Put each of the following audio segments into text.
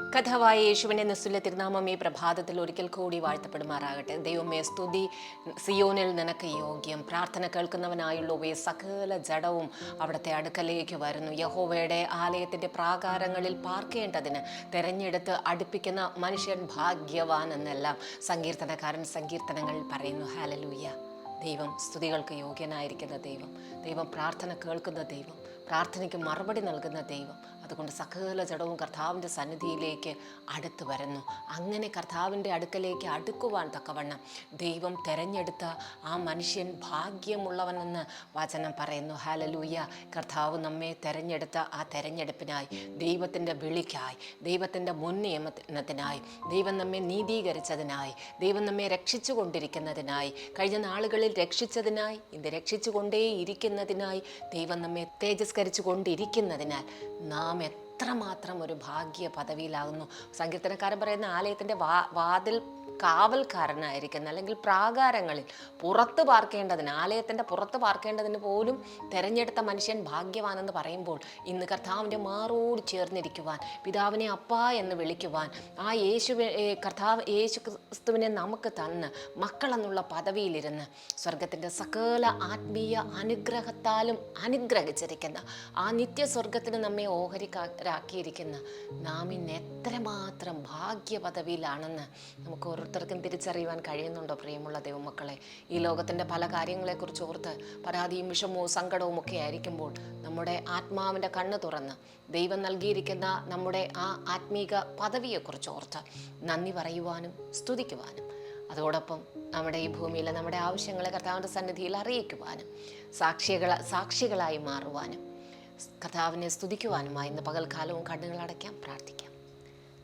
കഥാവായ യേശുവിന്റെ നിസ്തുല്യ തിരുനാമം ഈ പ്രഭാതത്തിൽ ഒരിക്കൽ കൂടി വാഴ്ത്തപ്പെടുമാറാകട്ടെ. ദൈവമേ സ്തുതി സിയോനിൽ നിനക്ക് യോഗ്യം. പ്രാർത്ഥന കേൾക്കുന്നവനായുള്ള ഉപയോഗ സകല ജഡവും അവിടുത്തെ അടുക്കലേക്ക് വരുന്നു. യഹോവയുടെ ആലയത്തിന്റെ പ്രാകാരങ്ങളിൽ പാർക്കേണ്ടതിന് തെരഞ്ഞെടുത്ത് അടുപ്പിക്കുന്ന മനുഷ്യൻ ഭാഗ്യവാൻ എന്നെല്ലാം സങ്കീർത്തനക്കാരൻ സങ്കീർത്തനങ്ങളിൽ പറയുന്നു. ഹാലലൂയ ദൈവം സ്തുതികൾക്ക് യോഗ്യനായിരിക്കുന്ന ദൈവം ദൈവം പ്രാർത്ഥന കേൾക്കുന്ന ദൈവം പ്രാർത്ഥനയ്ക്ക് മറുപടി നൽകുന്ന ദൈവം അതുകൊണ്ട് സകല ജഡവും കർത്താവിന്റെ സന്നിധിയിലേക്ക് അടുത്ത് വരുന്നു. അങ്ങനെ കർത്താവിന്റെ അടുക്കലേക്ക് അടുക്കുവാൻ തക്കവണ്ണം ദൈവം തെരഞ്ഞെടുത്ത ആ മനുഷ്യൻ ഭാഗ്യമുള്ളവനെന്ന് വചനം പറയുന്നു. ഹാലലൂയ കർത്താവ് നമ്മെ തെരഞ്ഞെടുത്ത ആ തെരഞ്ഞെടുപ്പിനായി ദൈവത്തിന്റെ വിളിക്കായി ദൈവത്തിന്റെ മുൻ നിയമത്തിനായി ദൈവം നമ്മെ നീതീകരിച്ചതിനായി ദൈവം നമ്മെ രക്ഷിച്ചു കൊണ്ടിരിക്കുന്നതിനായി കഴിഞ്ഞ നാളുകളിൽ രക്ഷിച്ചതിനായി ഇത് രക്ഷിച്ചു കൊണ്ടേയിരിക്കുന്നതിനായി ദൈവം നമ്മെ തേജസ്കരിച്ചു കൊണ്ടിരിക്കുന്നതിനാൽ നാം എത്രമാത്രം ഒരു ഭാഗ്യ പദവിയിലാകുന്നു സങ്കീർത്തനക്കാരൻ പറയുന്ന ആലയത്തിന്റെ വാ വാതിൽ കാവൽക്കാരനായിരിക്കുന്ന അല്ലെങ്കിൽ പ്രാകാരങ്ങളിൽ പുറത്ത് പാർക്കേണ്ടതിന് ആലയത്തിന്റെ പുറത്ത് പാർക്കേണ്ടതിന് പോലും തിരഞ്ഞെടുത്ത മനുഷ്യൻ ഭാഗ്യവാനെന്ന് പറയുമ്പോൾ ഇന്ന് കർത്താവിന്റെ മാറോട് ചേർന്നിരിക്കുവാൻ പിതാവിനെ അപ്പ എന്ന് വിളിക്കുവാൻ ആ യേശു കർത്താവ് യേശു ക്രിസ്തുവിനെ നമുക്ക് തന്ന് മക്കളെന്നുള്ള പദവിയിലിരുന്ന് സ്വർഗത്തിന്റെ സകല ആത്മീയ അനുഗ്രഹത്താലും അനുഗ്രഹിച്ചിരിക്കുന്ന ആ നിത്യസ്വർഗത്തിന് നമ്മെ ഓഹരിക്കാരാക്കിയിരിക്കുന്ന നാം ഇന്ന് എത്രമാത്രം ഭാഗ്യ പദവിയിലാണെന്ന് നമുക്ക് ഓരോരുത്തർക്കും തിരിച്ചറിയുവാൻ കഴിയുന്നുണ്ടോ പ്രിയമുള്ള ദൈവമക്കളെ? ഈ ലോകത്തിന്റെ പല കാര്യങ്ങളെക്കുറിച്ച് ഓർത്ത് പരാതിയും വിഷമവും സങ്കടവും ഒക്കെ ആയിരിക്കുമ്പോൾ നമ്മുടെ ആത്മാവിന്റെ കണ്ണ് തുറന്ന് ദൈവം നൽകിയിരിക്കുന്ന നമ്മുടെ ആ ആത്മീക പദവിയെക്കുറിച്ച് ഓർത്ത് നന്ദി പറയുവാനും സ്തുതിക്കുവാനും. അതോടൊപ്പം നമ്മുടെ ഈ ഭൂമിയിലെ നമ്മുടെ ആവശ്യങ്ങളെ കർത്താവിന്റെ സന്നിധിയിൽ അറിയിക്കുവാനും സാക്ഷികൾ സാക്ഷികളായി മാറുവാനും കർത്താവിനെ സ്തുതിക്കുവാനുമായി ഇന്ന് പകൽക്കാലവും കണ്ണുകളടയ്ക്കാൻ പ്രാർത്ഥിക്കാം.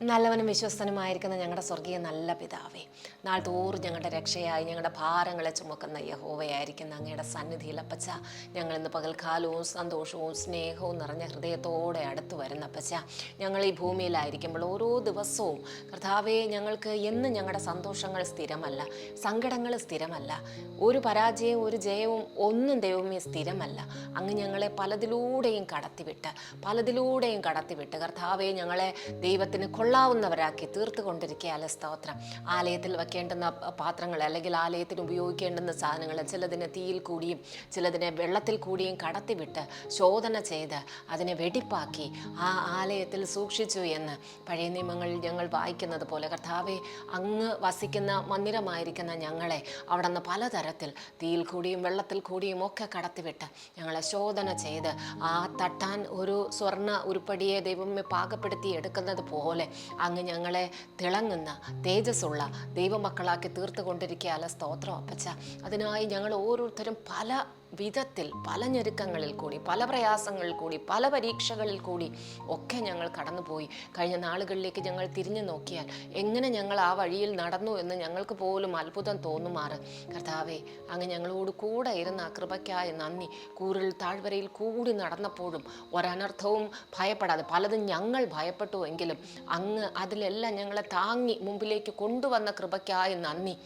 നല്ലവനും വിശ്വസ്തനുമായിരിക്കുന്ന ഞങ്ങളുടെ സ്വർഗീയ നല്ല പിതാവേ നാൾ തോറും ഞങ്ങളുടെ രക്ഷയായി ഞങ്ങളുടെ ഭാരങ്ങളെ ചുമക്കുന്ന യഹോവയായിരിക്കുന്ന അങ്ങയുടെ സന്നിധിയിൽ അപ്പച്ച ഞങ്ങൾ ഇന്ന് പകൽക്കാലവും സന്തോഷവും സ്നേഹവും നിറഞ്ഞ ഹൃദയത്തോടെ അടുത്തു വരുന്ന അപ്പച്ച ഞങ്ങൾ ഈ ഭൂമിയിലായിരിക്കുമ്പോൾ ഓരോ ദിവസവും കർത്താവേ ഞങ്ങൾക്ക് എന്നും ഞങ്ങളുടെ സന്തോഷങ്ങൾ സ്ഥിരമല്ല സങ്കടങ്ങൾ സ്ഥിരമല്ല ഒരു പരാജയവും ഒരു ജയവും ഒന്നും ദൈവമേ സ്ഥിരമല്ല. അങ്ങ് ഞങ്ങളെ പലതിലൂടെയും കടത്തിവിട്ട് പലതിലൂടെയും കടത്തിവിട്ട് കർത്താവെ ഞങ്ങളെ ദൈവത്തിന് കൊള്ളാവുന്നവരാക്കി തീർത്തു കൊണ്ടിരിക്കുകയല്ല സ്തോത്രം? ആലയത്തിൽ വെക്കേണ്ടുന്ന പാത്രങ്ങൾ അല്ലെങ്കിൽ ആലയത്തിന് ഉപയോഗിക്കേണ്ടുന്ന സാധനങ്ങൾ ചിലതിനെ തീയിൽ കൂടിയും ചിലതിനെ വെള്ളത്തിൽ കൂടിയും കടത്തിവിട്ട് ശോധന ചെയ്ത് അതിനെ വെടിപ്പാക്കി ആ ആലയത്തിൽ സൂക്ഷിച്ചു എന്ന് പഴയ നിയമങ്ങളിൽ ഞങ്ങൾ വായിക്കുന്നത് പോലെ കർത്താവെ അങ്ങ് വസിക്കുന്ന മന്ദിരമായിരിക്കുന്ന ഞങ്ങളെ അവിടെ നിന്ന് പലതരത്തിൽ തീയിൽ കൂടിയും വെള്ളത്തിൽ കൂടിയും ഒക്കെ കടത്തിവിട്ട് ഞങ്ങളെ ശോധന ചെയ്ത് ആ തട്ടാൻ ഒരു സ്വർണ ഉരുപ്പടിയെ ദൈവമേ പാകപ്പെടുത്തി എടുക്കുന്നത് പോലെ അങ്ങ് ഞങ്ങളെ തിളങ്ങുന്ന തേജസ്സുള്ള ദൈവമക്കളാക്കി തീർത്തു കൊണ്ടിരിക്കുകയല്ല സ്തോത്രം അപ്പച്ച. അതിനായി ഞങ്ങൾ ഓരോരുത്തരും പല വിധത്തിൽ പല ഞെരുക്കങ്ങളിൽ കൂടി പല പ്രയാസങ്ങളിൽ കൂടി പല പരീക്ഷകളിൽ കൂടി ഒക്കെ ഞങ്ങൾ കടന്നുപോയി. കഴിഞ്ഞ നാളുകളിലേക്ക് ഞങ്ങൾ തിരിഞ്ഞു നോക്കിയാൽ എങ്ങനെ ഞങ്ങൾ ആ വഴിയിൽ നടന്നു എന്ന് ഞങ്ങൾക്ക് പോലും അത്ഭുതം തോന്നുമാറ്. കർത്താവെ അങ്ങ് ഞങ്ങളോട് കൂടെ ഇരുന്ന കൃപയ്ക്കായ നന്ദി. കൂറിൽ താഴ്വരയിൽ കൂടി നടന്നപ്പോഴും ഒരനർത്ഥവും ഭയപ്പെടാതെ പലതും ഞങ്ങൾ ഭയപ്പെട്ടു എങ്കിലും അങ്ങ് അതിലെല്ലാം ഞങ്ങളെ താങ്ങി മുമ്പിലേക്ക് കൊണ്ടുവന്ന കൃപയ്ക്കായി നന്ദി.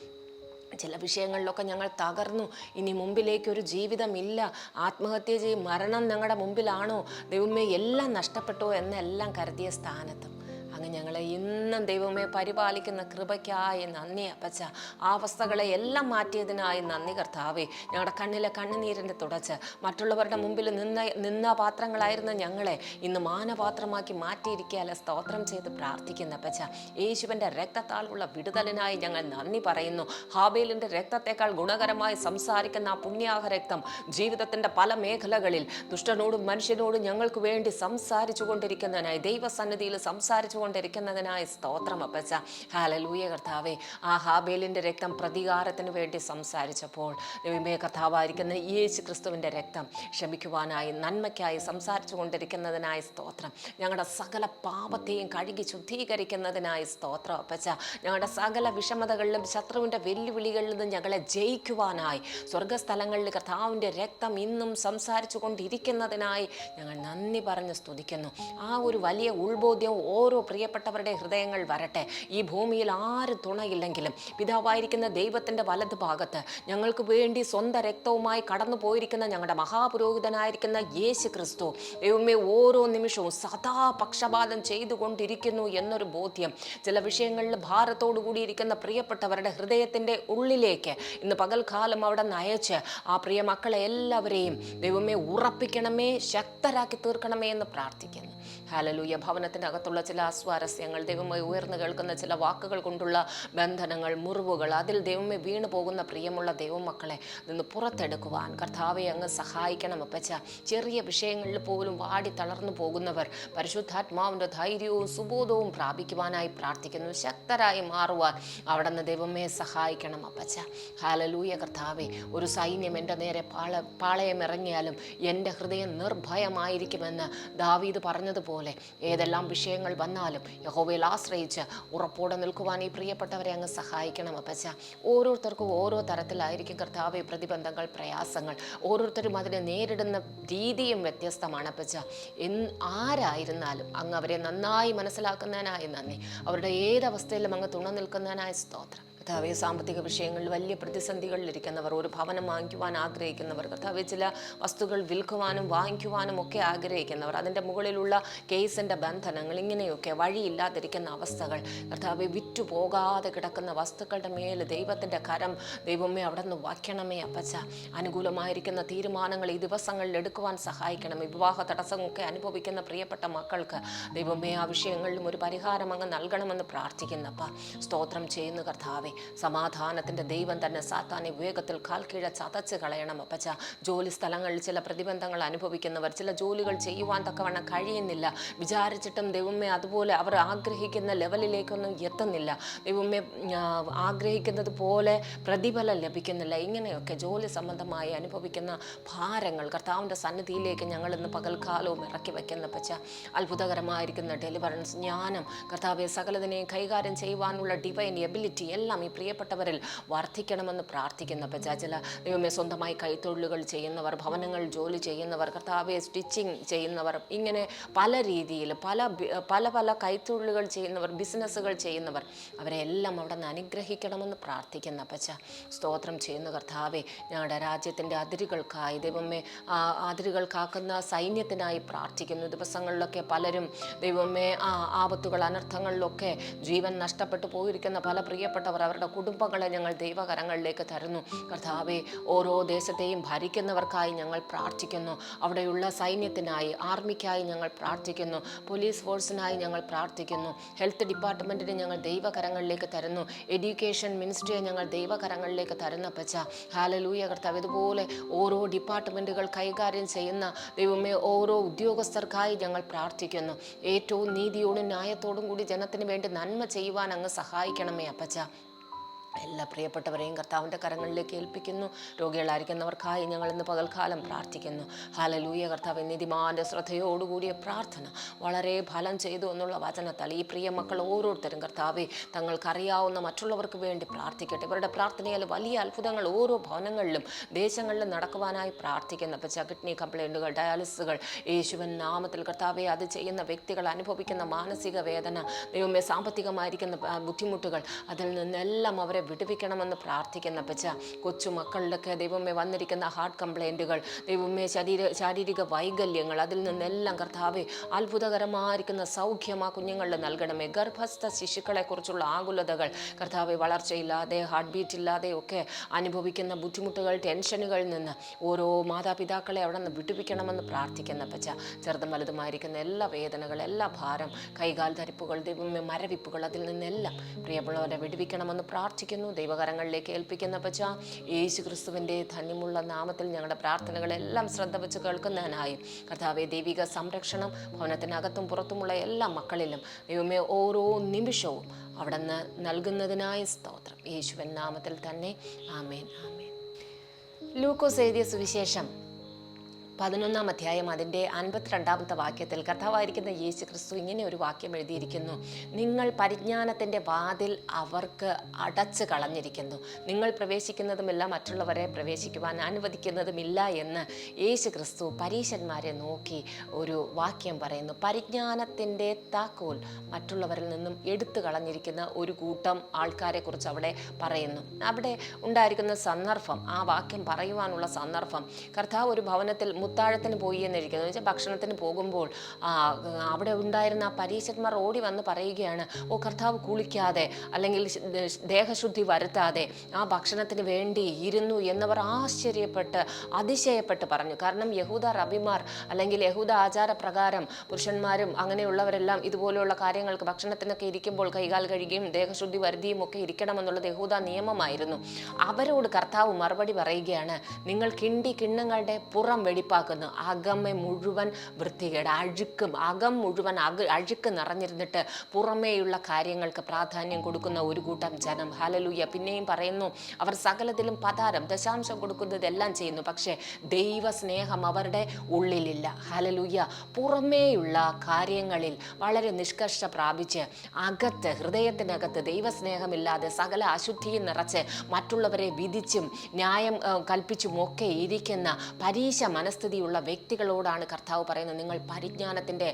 ചില വിഷയങ്ങളിലൊക്കെ ഞങ്ങൾ തകർന്നു. ഇനി മുമ്പിലേക്ക് ഒരു ജീവിതമില്ല. ആത്മഹത്യ ചെയ്യും മരണം ഞങ്ങളുടെ മുമ്പിലാണോ? ദൈവമേ എല്ലാം നഷ്ടപ്പെട്ടോ എന്നെല്ലാം കരുതിയ സ്ഥാനത്തും. അങ്ങ് ഞങ്ങളെ ഇന്നും ദൈവമേ പരിപാലിക്കുന്ന കൃപയ്ക്കായി നന്ദി അപ്പച്ച. ആ അവസ്ഥകളെ എല്ലാം മാറ്റിയതിനായി നന്ദി കർത്താവേ. ഞങ്ങളുടെ കണ്ണിലെ കണ്ണുനീരിന്റെ തുടച്ച്. മറ്റുള്ളവരുടെ മുമ്പിൽ നിന്ന നിന്ന പാത്രങ്ങളായിരുന്ന ഞങ്ങളെ ഇന്ന് മാനപാത്രമാക്കി മാറ്റിയിരിക്കാലെ സ്തോത്രം ചെയ്ത് പ്രാർത്ഥിക്കുന്ന അപ്പച്ച. യേശുവിന്റെ രക്തത്താലുള്ള വിടുതലിനായി ഞങ്ങൾ നന്ദി പറയുന്നു. ഹാബേലിന്റെ രക്തത്തെക്കാൾ ഗുണകരമായി സംസാരിക്കുന്ന ആ പുണ്യാഹ രക്തം ജീവിതത്തിന്റെ പല മേഖലകളിൽ ദുഷ്ടനോടും മനുഷ്യനോടും ഞങ്ങൾക്ക് വേണ്ടി സംസാരിച്ചു കൊണ്ടിരിക്കുന്നതിനായി ദൈവസന്നിധിയിൽ സംസാരിച്ചു കൊണ്ടിരിക്കുന്നതിനായി സ്തോത്രം അപ്പച്ച. ഹാലലൂയ കർത്താവെ. ആ ഹാബേലിന്റെ രക്തം പ്രതികാരത്തിന് വേണ്ടി സംസാരിച്ചപ്പോൾ ദൈവമേ കർത്താവായിരിക്കുന്ന യേശു ക്രിസ്തുവിന്റെ രക്തം ക്ഷമിക്കുവാനായി നന്മയ്ക്കായി സംസാരിച്ചു കൊണ്ടിരിക്കുന്നതിനായി സ്തോത്രം. ഞങ്ങളുടെ സകല പാപത്തെയും കഴുകി ശുദ്ധീകരിക്കുന്നതിനായി സ്തോത്രം അപ്പച്ച. ഞങ്ങളുടെ സകല വിഷമതകളിലും ശത്രുവിന്റെ വെല്ലുവിളികളിൽ നിന്ന് ഞങ്ങളെ ജയിക്കുവാനായി സ്വർഗസ്ഥലങ്ങളിൽ കർത്താവിന്റെ രക്തം ഇന്നും സംസാരിച്ചു കൊണ്ടിരിക്കുന്നതിനായി ഞങ്ങൾ നന്ദി പറഞ്ഞ് സ്തുതിക്കുന്നു. ആ ഒരു വലിയ ഉൾബോധ്യം ഓരോ പ്രിയപ്പെട്ടവരുടെ ഹൃദയങ്ങൾ വരട്ടെ. ഈ ഭൂമിയിൽ ആര് തുണയില്ലെങ്കിലും പിതാവായിരിക്കുന്ന ദൈവത്തിന്റെ വലത് ഭാഗത്ത് ഞങ്ങൾക്ക് വേണ്ടി സ്വന്തം രക്തവുമായി കടന്നു പോയിരിക്കുന്ന ഞങ്ങളുടെ മഹാപുരോഹിതനായിരിക്കുന്ന യേശു ക്രിസ്തു ദൈവമേ ഓരോ നിമിഷവും സദാ പക്ഷപാതം ചെയ്തുകൊണ്ടിരിക്കുന്നു എന്നൊരു ബോധ്യം ചില വിഷയങ്ങളിൽ ഭാരത്തോടു കൂടിയിരിക്കുന്ന പ്രിയപ്പെട്ടവരുടെ ഹൃദയത്തിന്റെ ഉള്ളിലേക്ക് ഇന്ന് പകൽക്കാലം അവിടെ നയച്ച് ആ പ്രിയ മക്കളെ എല്ലാവരെയും ദൈവമേ ഉറപ്പിക്കണമേ ശക്തരാക്കി തീർക്കണമേ എന്ന് പ്രാർത്ഥിക്കുന്നു. ഹാലലൂയ ഭവനത്തിനകത്തുള്ള ചില അസ്വാരസ്യങ്ങൾ ദൈവമേ ഉയർന്നു കേൾക്കുന്ന ചില വാക്കുകൾ കൊണ്ടുള്ള ബന്ധനങ്ങൾ മുറിവുകൾ അതിൽ ദൈവമേ വീണു പോകുന്ന പ്രിയമുള്ള ദൈവമക്കളെ നിന്ന് പുറത്തെടുക്കുവാൻ കർത്താവെ അങ്ങ് സഹായിക്കണം അപ്പച്ച. ചെറിയ വിഷയങ്ങളിൽ പോലും വാടി തളർന്നു പോകുന്നവർ പരിശുദ്ധാത്മാവിന്റെ ധൈര്യവും സുബോധവും പ്രാപിക്കുവാനായി പ്രാർത്ഥിക്കുന്നു. ശക്തരായി മാറുവാൻ അവിടെ നിന്ന് ദൈവമേ സഹായിക്കണം അപ്പച്ച. ഹാലലൂയ കർത്താവെ ഒരു സൈന്യം എന്റെ നേരെ പാള പാളയമിറങ്ങിയാലും എന്റെ ഹൃദയം നിർഭയമായിരിക്കുമെന്ന് ദാവീദ് പറഞ്ഞതുപോലെ ഏതെല്ലാം വിഷയങ്ങൾ വന്നാലും യഹോവയിൽ ആശ്രയിച്ച് ഉറപ്പോടെ നിൽക്കുവാൻ ഈ പ്രിയപ്പെട്ടവരെ അങ്ങ് സഹായിക്കണം അപ്പച്ച. ഓരോരുത്തർക്കും ഓരോ തരത്തിലായിരിക്കും കർത്താവ് പ്രതിബന്ധങ്ങൾ പ്രയാസങ്ങൾ. ഓരോരുത്തരും അതിനെ നേരിടുന്ന രീതിയും വ്യത്യസ്തമാണ് അപ്പച്ച. എൻ ആരായിരുന്നാലും അങ്ങ് അവരെ നന്നായി മനസ്സിലാക്കുന്നതിനായി നന്ദി. അവരുടെ ഏതവസ്ഥയിലും അങ്ങ് തുണ നിൽക്കുന്നതിനായി സ്തോത്രം. കർത്താവെ സാമ്പത്തിക വിഷയങ്ങളിൽ വലിയ പ്രതിസന്ധികളിലിരിക്കുന്നവർ ഒരു ഭവനം വാങ്ങിക്കുവാൻ ആഗ്രഹിക്കുന്നവർ കർത്താവ് ചില വസ്തുക്കൾ വിൽക്കുവാനും വാങ്ങിക്കുവാനും ഒക്കെ ആഗ്രഹിക്കുന്നവർ അതിന്റെ മുകളിലുള്ള കേസിന്റെ ബന്ധനങ്ങൾ ഇങ്ങനെയൊക്കെ വഴിയില്ലാതിരിക്കുന്ന അവസ്ഥകൾ കർത്താവെ വിറ്റുപോകാതെ കിടക്കുന്ന വസ്തുക്കളുടെ മേൽ ദൈവത്തിന്റെ കരം ദൈവമേ അവിടെ നിന്ന് വയ്ക്കണമേ അപ്പച്ച. അനുകൂലമായിരിക്കുന്ന തീരുമാനങ്ങൾ ഈ ദിവസങ്ങളിൽ എടുക്കുവാൻ സഹായിക്കണമേ. വിവാഹ തടസ്സമൊക്കെ അനുഭവിക്കുന്ന പ്രിയപ്പെട്ട മക്കൾക്ക് ദൈവമേ ആ വിഷയങ്ങളിലും ഒരു പരിഹാരം അങ്ങ് നൽകണമെന്ന് പ്രാർത്ഥിക്കുന്നപ്പ. സ്തോത്രം ചെയ്യുന്ന കർത്താവെ. സമാധാനത്തിന്റെ ദൈവം തന്നെ സാത്താനെ വേഗത്തിൽ കാൽക്കീഴ ചതച്ച് കളയണം. അപ്പച്ച ജോലി സ്ഥലങ്ങളിൽ ചില പ്രതിബന്ധങ്ങൾ അനുഭവിക്കുന്നവർ ചില ജോലികൾ ചെയ്യുവാൻ തക്കവണ്ണം കഴിയുന്നില്ല. വിചാരിച്ചിട്ടും ദൈവമേ അതുപോലെ അവർ ആഗ്രഹിക്കുന്ന ലെവലിലേക്കൊന്നും എത്തുന്നില്ല. ദൈവമേ ആഗ്രഹിക്കുന്നത് പോലെ പ്രതിഫലം ലഭിക്കുന്നില്ല. ഇങ്ങനെയൊക്കെ ജോലി സംബന്ധമായി അനുഭവിക്കുന്ന ഭാരങ്ങൾ കർത്താവിന്റെ സന്നിധിയിലേക്ക് ഞങ്ങൾ ഇന്ന് പകൽക്കാലവും ഇറക്കി വയ്ക്കുന്ന പച്ച അത്ഭുതകരമായിരിക്കുന്ന ഡെലിവറൻസ് ജ്ഞാനം കർത്താവെ സകലതിനെയും കൈകാര്യം ചെയ്യുവാനുള്ള ഡിവൈൻ എബിലിറ്റി എല്ലാം ഈ പ്രിയപ്പെട്ടവരിൽ വർദ്ധിക്കണമെന്ന് പ്രാർത്ഥിക്കുന്ന. പച്ച ചില ദൈവമേ സ്വന്തമായി കൈത്തൊഴിലുകൾ ചെയ്യുന്നവർ ഭവനങ്ങൾ ജോലി ചെയ്യുന്നവർ കർത്താവെ സ്റ്റിച്ചിങ് ചെയ്യുന്നവർ ഇങ്ങനെ പല രീതിയിൽ പല പല പല കൈത്തൊഴിലുകൾ ചെയ്യുന്നവർ ബിസിനസ്സുകൾ ചെയ്യുന്നവർ അവരെ എല്ലാം അവിടെ നിന്ന് അനുഗ്രഹിക്കണമെന്ന് പ്രാർത്ഥിക്കുന്ന. പച്ച സ്തോത്രം ചെയ്യുന്ന കർത്താവെ. ഞങ്ങളുടെ രാജ്യത്തിന്റെ അതിരുകൾക്കായി ദൈവമേ ആ അതിരുകൾ കാക്കുന്ന സൈന്യത്തിനായി പ്രാർത്ഥിക്കുന്നു. ദിവസങ്ങളിലൊക്കെ പലരും ദൈവമേ ആ ആപത്തുകൾ അനർത്ഥങ്ങളിലൊക്കെ ജീവൻ നഷ്ടപ്പെട്ടു പോയിരിക്കുന്ന പല പ്രിയപ്പെട്ടവർ അവരുടെ കുടുംബങ്ങളെ ഞങ്ങൾ ദൈവകരങ്ങളിലേക്ക് തരുന്നു. കർത്താവെ ഓരോ ദേശത്തെയും ഭരിക്കുന്നവർക്കായി ഞങ്ങൾ പ്രാർത്ഥിക്കുന്നു. അവിടെയുള്ള സൈന്യത്തിനായി ആർമിക്കായി ഞങ്ങൾ പ്രാർത്ഥിക്കുന്നു. പോലീസ് ഫോഴ്സിനായി ഞങ്ങൾ പ്രാർത്ഥിക്കുന്നു. ഹെൽത്ത് ഡിപ്പാർട്ട്മെന്റിനെ ഞങ്ങൾ ദൈവകരങ്ങളിലേക്ക് തരുന്നു. എഡ്യൂക്കേഷൻ മിനിസ്ട്രിയെ ഞങ്ങൾ ദൈവകരങ്ങളിലേക്ക് തരുന്ന പച്ച ഹാലലൂയ കർത്താവ് ഇതുപോലെ ഓരോ ഡിപ്പാർട്ട്മെന്റുകൾ കൈകാര്യം ചെയ്യുന്ന ദൈവമേ ഓരോ ഉദ്യോഗസ്ഥർക്കായി ഞങ്ങൾ പ്രാർത്ഥിക്കുന്നു. ഏറ്റവും നീതിയോടും ന്യായത്തോടും കൂടി ജനത്തിന് വേണ്ടി നന്മ ചെയ്യുവാൻ അങ്ങ് സഹായിക്കണമേ അപ്പച്ച. എല്ലാ പ്രിയപ്പെട്ടവരെയും കർത്താവിന്റെ കരങ്ങളിലേക്ക് ഏൽപ്പിക്കുന്നു. രോഗികളായിരിക്കുന്നവർക്കായി ഞങ്ങൾ ഇന്ന് പകൽക്കാലം പ്രാർത്ഥിക്കുന്നു. ഹാലലൂയ കർത്താവ് നിധിമാന്റെ ശ്രദ്ധയോടുകൂടിയ പ്രാർത്ഥന വളരെ ഫലം ചെയ്തു എന്നുള്ള വചനത്താൽ ഈ പ്രിയ മക്കൾ ഓരോരുത്തരും കർത്താവെ തങ്ങൾക്കറിയാവുന്ന മറ്റുള്ളവർക്ക് വേണ്ടി പ്രാർത്ഥിക്കട്ടെ. ഇവരുടെ പ്രാർത്ഥനയാൽ വലിയ അത്ഭുതങ്ങൾ ഓരോ ഭവനങ്ങളിലും ദേശങ്ങളിലും നടക്കുവാനായി പ്രാർത്ഥിക്കുന്നു. ഇപ്പം കിഡ്നി കംപ്ലൈന്റുകൾ ഡയാലിസിസുകൾ യേശുവൻ നാമത്തിൽ കർത്താവെ അത് ചെയ്യുന്ന വ്യക്തികൾ അനുഭവിക്കുന്ന മാനസിക വേദന ദൈവമേ സാമ്പത്തികമായിരിക്കുന്ന ബുദ്ധിമുട്ടുകൾ അതിൽ നിന്നെല്ലാം അവരെ വിടുവിക്കണമെന്ന് പ്രാർത്ഥിക്കുന്ന പച്ച കൊച്ചു മക്കളിലൊക്കെ ദൈവമേ വന്നിരിക്കുന്ന ഹാർട്ട് കംപ്ലൈന്റുകൾ ദൈവമേ ശരീര ശാരീരിക വൈകല്യങ്ങൾ അതിൽ നിന്നെല്ലാം കർത്താവെ അത്ഭുതകരമായിരിക്കുന്ന സൗഖ്യം ആ കുഞ്ഞുങ്ങളിൽ നൽകണമേ. ഗർഭസ്ഥ ശിശുക്കളെക്കുറിച്ചുള്ള ആകുലതകൾ കർത്താവെ വളർച്ചയില്ലാതെ ഹാർട്ട് ബീറ്റ് ഇല്ലാതെ ഒക്കെ അനുഭവിക്കുന്ന ബുദ്ധിമുട്ടുകൾ ടെൻഷനുകളിൽ നിന്ന് ഓരോ മാതാപിതാക്കളെ അവിടെ നിന്ന് വിടുവിക്കണമെന്ന് പ്രാർത്ഥിക്കുന്ന പച്ച ചെറുതും വലുതുമായിരിക്കുന്ന എല്ലാ വേദനകൾ എല്ലാ ഭാരം കൈകാൽ ധരിപ്പുകൾ ദൈവമേ മരവിപ്പുകൾ അതിൽ നിന്നെല്ലാം പ്രിയമുള്ളവരെ വിടുവിക്കണമെന്ന് പ്രാർത്ഥിക്കുന്നു. ദൈവകരങ്ങളിലേക്ക് ഏൽപ്പിക്കുന്ന പച്ച യേശു ക്രിസ്തുവിന്റെ ധന്യമുള്ള നാമത്തിൽ ഞങ്ങളുടെ പ്രാർത്ഥനകളെല്ലാം ശ്രദ്ധ വെച്ച് കേൾക്കുന്നതിനായി കർത്താവെ ദൈവിക സംരക്ഷണം ഭവനത്തിനകത്തും പുറത്തുമുള്ള എല്ലാ മക്കളിലും ദൈവമേ ഓരോ നിമിഷവും അവിടെ നിന്ന് നൽകുന്നതിനായി സ്തോത്രം. യേശുവൻ നാമത്തിൽ തന്നെ. ആമേൻ. ആമേൻ. ലൂക്കോസ് എഴുതിയ സുവിശേഷം. പതിനൊന്നാം അധ്യായം അതിന്റെ അൻപത്തിരണ്ടാമത്തെ വാക്യത്തിൽ കർത്താവായിരിക്കുന്ന യേശു ക്രിസ്തു ഇങ്ങനെ ഒരു വാക്യം എഴുതിയിരിക്കുന്നു. നിങ്ങൾ പരിജ്ഞാനത്തിന്റെ വാതിൽ അവർക്ക് അടച്ചു കളഞ്ഞിരിക്കുന്നു. നിങ്ങൾ പ്രവേശിക്കുന്നതുമില്ല മറ്റുള്ളവരെ പ്രവേശിക്കുവാൻ അനുവദിക്കുന്നതുമില്ല എന്ന് യേശു ക്രിസ്തു പരീശന്മാരെ നോക്കി ഒരു വാക്യം പറയുന്നു. പരിജ്ഞാനത്തിന്റെ താക്കോൽ മറ്റുള്ളവരിൽ നിന്നും എടുത്തു കളഞ്ഞിരിക്കുന്ന ഒരു കൂട്ടം ആൾക്കാരെ കുറിച്ച് അവിടെ പറയുന്നു. അവിടെ ഉണ്ടായിരിക്കുന്ന സന്ദർഭം ആ വാക്യം പറയുവാനുള്ള സന്ദർഭം കർത്താവ് ഒരു ഭവനത്തിൽ മുത്താഴത്തിന് പോയി എന്നിരിക്കുന്നു. വെച്ചാൽ ഭക്ഷണത്തിന് പോകുമ്പോൾ അവിടെ ഉണ്ടായിരുന്ന ആ പരീശന്മാർ ഓടി വന്ന് പറയുകയാണ് ഓ കർത്താവ് കുളിക്കാതെ അല്ലെങ്കിൽ ദേഹശുദ്ധി വരുത്താതെ ആ ഭക്ഷണത്തിന് വേണ്ടി ഇരുന്നു എന്നവർ ആശ്ചര്യപ്പെട്ട് അതിശയപ്പെട്ട് പറഞ്ഞു. കാരണം യഹൂദ റബിമാർ അല്ലെങ്കിൽ യഹൂദ ആചാരപ്രകാരം പുരുഷന്മാരും അങ്ങനെയുള്ളവരെല്ലാം ഇതുപോലെയുള്ള കാര്യങ്ങൾക്ക് ഭക്ഷണത്തിനൊക്കെ ഇരിക്കുമ്പോൾ കൈകാൽ കഴുകിയും ദേഹശുദ്ധി വരുതിയും ഒക്കെ ഇരിക്കണമെന്നുള്ളത് യഹൂദ നിയമമായിരുന്നു. അവരോട് കർത്താവ് മറുപടി പറയുകയാണ് നിങ്ങൾ കിണ്ടി കിണ്ണങ്ങളുടെ പുറം വെടിപ്പാക്കുന്നു അകമെ മുഴുവൻ വൃത്തികേട് അഴുക്കും അകം മുഴുവൻ അക അഴുക്ക് നിറഞ്ഞിരുന്നിട്ട് പുറമേയുള്ള കാര്യങ്ങൾക്ക് പ്രാധാന്യം കൊടുക്കുന്ന ഒരു കൂട്ടം ജനം. ഹലലൂയ പിന്നെയും പറയുന്നു അവർ സകലത്തിലും പതാരം ദശാംശം കൊടുക്കുന്നതെല്ലാം ചെയ്യുന്നു. പക്ഷേ ദൈവസ്നേഹം അവരുടെ ഉള്ളിലില്ല. ഹലലൂയ പുറമേയുള്ള കാര്യങ്ങളിൽ വളരെ നിഷ്കർഷ പ്രാപിച്ച് അകത്ത് ഹൃദയത്തിനകത്ത് ദൈവസ്നേഹമില്ലാതെ സകല അശുദ്ധിയും നിറച്ച് മറ്റുള്ളവരെ വിധിച്ചും ന്യായം കൽപ്പിച്ചും ഒക്കെ ഇരിക്കുന്ന പരീശ മനസ്ഥിതിയുള്ള വ്യക്തികളോടാണ് കർത്താവ് പറയുന്നത്. നിങ്ങൾ പരിജ്ഞാനത്തിന്റെ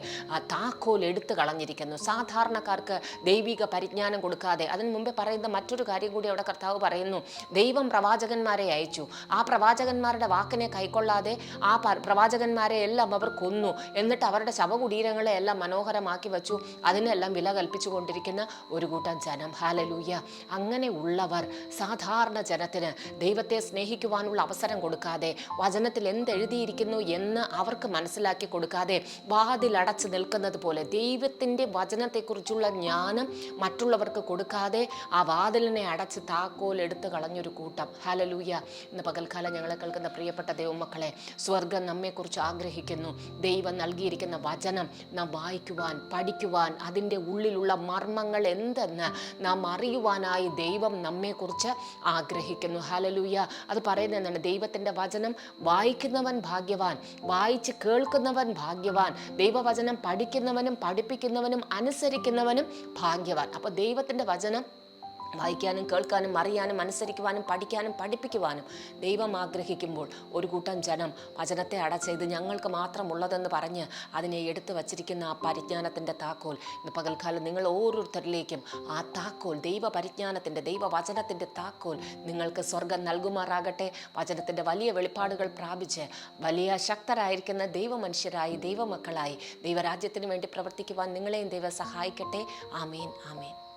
താക്കോൽ എടുത്തു കളഞ്ഞിരിക്കുന്നു. സാധാരണക്കാർക്ക് ദൈവിക പരിജ്ഞാനം കൊടുക്കാതെ അതിന് മുമ്പേ പറയുന്ന മറ്റൊരു കാര്യം കൂടി അവിടെ കർത്താവ് പറയുന്നു. ദൈവം പ്രവാചകന്മാരെ അയച്ചു. ആ പ്രവാചകന്മാരുടെ വാക്കിനെ കൈക്കൊള്ളാതെ ആ പ്രവാചകന്മാരെ എല്ലാം അവർ കൊന്നു. എന്നിട്ട് അവരുടെ ശവകുടീരങ്ങളെ എല്ലാം മനോഹരമാക്കി വെച്ചു. അതിനെല്ലാം വില കൽപ്പിച്ചു കൊണ്ടിരിക്കുന്ന ഒരു കൂട്ടം ജനം. ഹാലലൂയ അങ്ങനെ ഉള്ളവർ സാധാരണ ജനത്തിന് ദൈവത്തെ സ്നേഹിക്കുവാനുള്ള അവസരം കൊടുക്കാതെ വചനത്തിൽ എന്തെഴുതിയിരിക്കുന്നു എന്ന് അവർക്ക് മനസ്സിലാക്കി കൊടുക്കാതെ വാതിലടച്ച് നിൽക്കുന്നത് പോലെ ദൈവത്തിന്റെ വചനത്തെക്കുറിച്ചുള്ള ജ്ഞാനം മറ്റുള്ളവർക്ക് കൊടുക്കാതെ ആ വാതിലിനെ അടച്ച് താക്കോൽ എടുത്ത് കളഞ്ഞൊരു കൂട്ടം. ഹലലൂയ ഇന്ന് പകൽക്കാലം ഞങ്ങളെ കേൾക്കുന്ന പ്രിയപ്പെട്ട ദൈവമക്കളെ സ്വർഗം നമ്മെക്കുറിച്ച് ആഗ്രഹിക്കുന്നു. ദൈവം നൽകിയിരിക്കുന്ന വചനം നാം വായിക്കുവാൻ പഠിക്കുവാൻ അതിന്റെ ഉള്ളിലുള്ള മർമ്മങ്ങൾ എന്തെന്ന് നാം അറിയുവാനായി ദൈവം നമ്മെക്കുറിച്ച് ആഗ്രഹിക്കുന്നു. ഹലലൂയ അത് പറയുന്നത് എന്താണ് ദൈവത്തിന്റെ വചനം വായിക്കുന്നവൻ ഭാഗ്യവാൻ. വായിച്ച് കേൾക്കുന്നവൻ ഭാഗ്യവാൻ. ദൈവവചനം പഠിക്കുന്നവനും പഠിപ്പിക്കുന്നവനും അനുസരിക്കുന്നവനും ഭാഗ്യവാൻ. അപ്പോൾ ദൈവത്തിന്റെ വചനം വായിക്കാനും കേൾക്കാനും അറിയാനും അനുസരിക്കുവാനും പഠിക്കാനും പഠിപ്പിക്കുവാനും ദൈവം ആഗ്രഹിക്കുമ്പോൾ ഒരു കൂട്ടം ജനം വചനത്തെ അടച്ചത് ഞങ്ങൾക്ക് മാത്രമുള്ളതെന്ന് പറഞ്ഞ് അതിനെ എടുത്തു വച്ചിരിക്കുന്ന ആ പരിജ്ഞാനത്തിന്റെ താക്കോൽ ഇന്ന് പകൽക്കാലം നിങ്ങൾ ഓരോരുത്തരിലേക്കും ആ താക്കോൽ ദൈവ പരിജ്ഞാനത്തിന്റെ ദൈവവചനത്തിന്റെ താക്കോൽ നിങ്ങൾക്ക് സ്വർഗം നൽകുമാറാകട്ടെ. വചനത്തിന്റെ വലിയ വെളിപ്പാടുകൾ പ്രാപിച്ച് വലിയ ശക്തരായിരിക്കുന്ന ദൈവമനുഷ്യരായി ദൈവമക്കളായി ദൈവരാജ്യത്തിന് വേണ്ടി പ്രവർത്തിക്കുവാൻ നിങ്ങളെയും ദൈവം സഹായിക്കട്ടെ. ആമേൻ ആമേൻ.